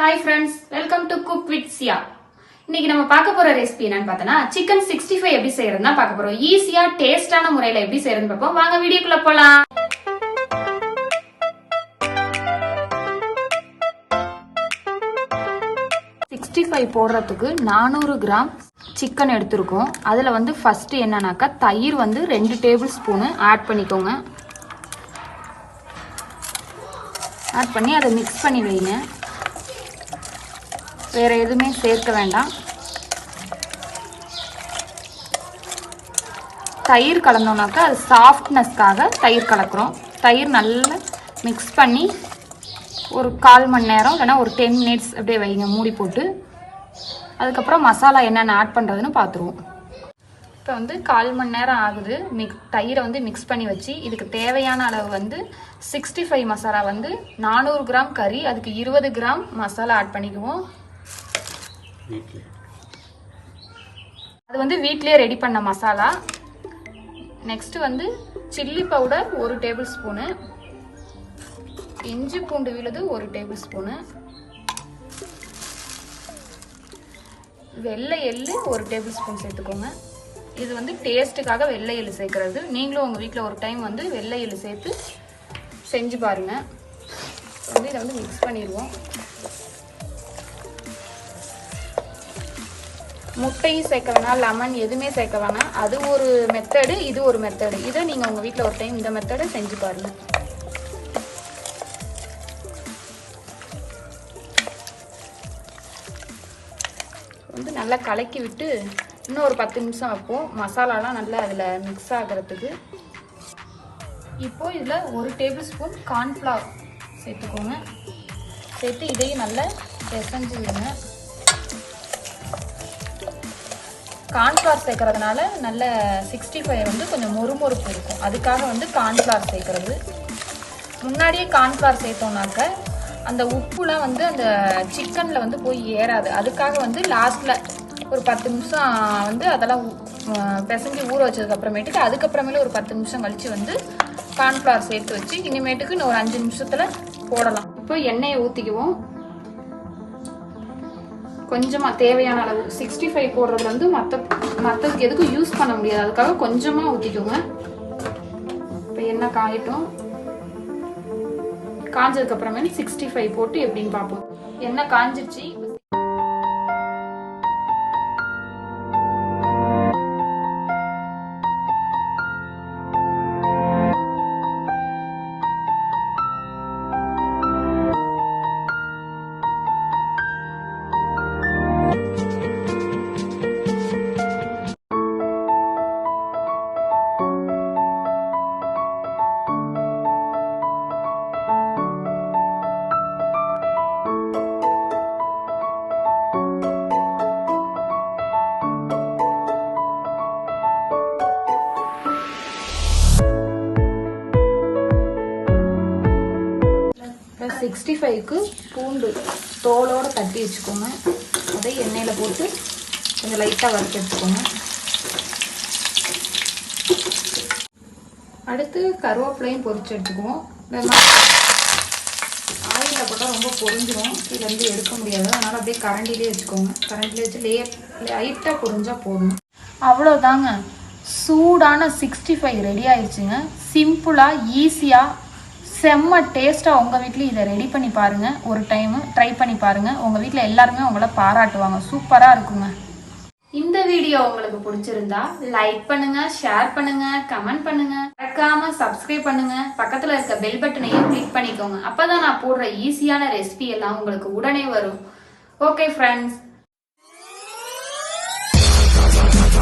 Hi friends welcome to cook with Chia இன்னைக்கு நம்ம பார்க்க போற ரெசிபி என்னன்னு பார்த்தோன்னா சிக்கன் சிக்ஸ்டி ஃபைவ் எப்படி செய்யறதுனா பார்க்க போறோம். ஈஸியா டேஸ்டான முறையில எப்படி செய்யறதுன்னு பார்ப்போம். வாங்க வீடியோக்குள்ள போலாம். சிக்ஸ்டி ஃபைவ் போடுறதுக்கு நானூறு கிராம் சிக்கன் எடுத்திருக்கோம். அதில் வந்து ஃபஸ்ட்டு என்னன்னாக்கா தயிர் வந்து ரெண்டு டேபிள் ஸ்பூனு ஆட் பண்ணிக்கோங்க. ஆட் பண்ணி அதை மிக்ஸ் பண்ணி வைங்க. வேறு எதுவுமே சேர்க்க வேண்டாம். தயிர் கலந்தோம்னாக்கா அது சாஃப்ட்னஸ்க்காக தயிர் கலக்கிறோம். தயிர் நல்லா மிக்ஸ் பண்ணி ஒரு கால் மணி நேரம் இல்லைன்னா ஒரு டென் மினிட்ஸ் அப்படியே வைங்க மூடி போட்டு. அதுக்கப்புறம் மசாலா என்னென்ன ஆட் பண்ணுறதுன்னு பார்த்துருவோம் இப்போ வந்து கால் மணி நேரம் ஆகுது. மிக்ஸ் தயிரை வந்து மிக்ஸ் பண்ணி வச்சு இதுக்கு தேவையான அளவு வந்து சிக்ஸ்டி ஃபைவ் மசாலா வந்து நானூறு கிராம் கறி அதுக்கு இருபது கிராம் மசாலா ஆட் பண்ணிக்குவோம். அது வந்து வீட்லேயே ரெடி பண்ண மசாலா. நெக்ஸ்ட்டு வந்து சில்லி பவுடர் ஒரு டேபிள் ஸ்பூனு. இஞ்சி பூண்டு விழுது ஒரு டேபிள் ஸ்பூனு. வெள்ளை எள்ளு ஒரு டேபிள் ஸ்பூன் சேர்த்துக்கோங்க. இது வந்து டேஸ்ட்டுக்காக வெள்ளை எள்ளு சேர்க்கறது. நீங்களும் உங்கள் வீட்டில் ஒரு டைம் வந்து வெள்ளை எள்ளு சேர்த்து செஞ்சு பாருங்க. வந்து இதை வந்து மிக்ஸ் பண்ணிடுவோம். முட்டையும் சேர்க்க வேணாம் லெமன் எதுவுமே சேர்க்க வேணாம். அது ஒரு மெத்தடு இது ஒரு மெத்தடு இதை நீங்கள் உங்கள் வீட்டில் ஒரு டைம் இந்த மெத்தடை செஞ்சு பாருங்கள் வந்து நல்லா கலக்கி விட்டு இன்னும் ஒரு பத்து நிமிஷம் வைப்போம். மசாலாலாம் நல்லா அதில் மிக்ஸ் ஆகிறதுக்கு. இப்போ இதில் ஒரு டேபிள் ஸ்பூன் கார்ன்ஃப்ளவர் சேர்த்துக்கோங்க. சேர்த்து இதையும் நல்லா பிசைஞ்சு விடுங்க கார்ன்ஃப்ளவர் சேர்க்கறதுனால நல்ல சிக்ஸ்டி ஃபைவ் வந்து கொஞ்சம் மொறுமொறுப்பு இருக்கும். அதுக்காக வந்து கார்ன்ஃப்ளவர் சேர்க்கறது. முன்னாடியே கார்ன்ஃப்ளவர் சேர்த்தோம்னாக்க அந்த உப்புலாம் வந்து அந்த சிக்கனில் வந்து போய் ஏறாது. அதுக்காக வந்து லாஸ்ட்டில் ஒரு பத்து நிமிஷம் வந்து அதெல்லாம் ஊ- பிசைஞ்சு ஊற வச்சதுக்கப்புறமேட்டுக்கு அதுக்கப்புறமேலே அதுக்கப்புறமேல ஒரு பத்து நிமிஷம் கழித்து வந்து கார்ன்ஃப்ளவர் சேர்த்து வச்சு இனிமேட்டுக்கு இன்னும் ஒரு அஞ்சு நிமிஷத்தில் போடலாம். இப்போ எண்ணெயை ஊற்றிக்குவோம் கொஞ்சமாக தேவையான அளவு. சிக்ஸ்டி ஃபைவ் போடுறதுல வந்து மற்ற மற்றதுக்கு எதுக்கும் யூஸ் பண்ண முடியாது. அதுக்காக கொஞ்சமாக ஊற்றிக்கோங்க இப்போ எண்ணெய் காயட்டும்? காஞ்சதுக்கப்புறமேல சிக்ஸ்டி ஃபைவ் போட்டு எப்படின்னு பார்ப்போம். எண்ணெய் காஞ்சிருச்சு? சிக்ஸ்டி ஃபைவ்க்கு பூண்டு தோலோடு தட்டி வச்சுக்கோங்க. அதை எண்ணெயில் போட்டு கொஞ்சம் லைட்டாக வறுத்து எடுத்துக்கோங்க. அடுத்து கருவேப்பிலையும் பொறிச்சு எடுத்துக்குவோம். ஆயிலில் போட்டால் ரொம்ப பொரிஞ்சிரும். கீழேருந்து எடுக்க முடியாது. அதனால் அப்படியே கரண்டிலே வச்சுக்கோங்க. கரண்டிலே வச்சு லேயர் லைட்டாக பொறிஞ்சால் போதும். அவ்வளோதாங்க சூடான சிக்ஸ்டி ஃபைவ் ரெடி ஆயிடுச்சுங்க சிம்பிளாக ஈஸியாக செம்ம டேஸ்ட்டாக உங்கள் வீட்லேயும் இதை ரெடி பண்ணி பாருங்கள் ஒரு டைமு ட்ரை பண்ணி பாருங்கள் உங்கள் வீட்டில் எல்லாருமே உங்களை பாராட்டுவாங்க. சூப்பராக இருக்குங்க. இந்த வீடியோ உங்களுக்கு பிடிச்சிருந்தா லைக் பண்ணுங்க ஷேர் பண்ணுங்க கமெண்ட் பண்ணுங்க. மறக்காம சப்ஸ்கிரைப் பண்ணுங்க. பக்கத்துல இருக்க பெல் பட்டனையும் கிளிக் பண்ணிக்கோங்க. அப்பதான் நான் போடுற ஈஸியான ரெசிபி எல்லாம் உங்களுக்கு உடனே வரும். Okay friends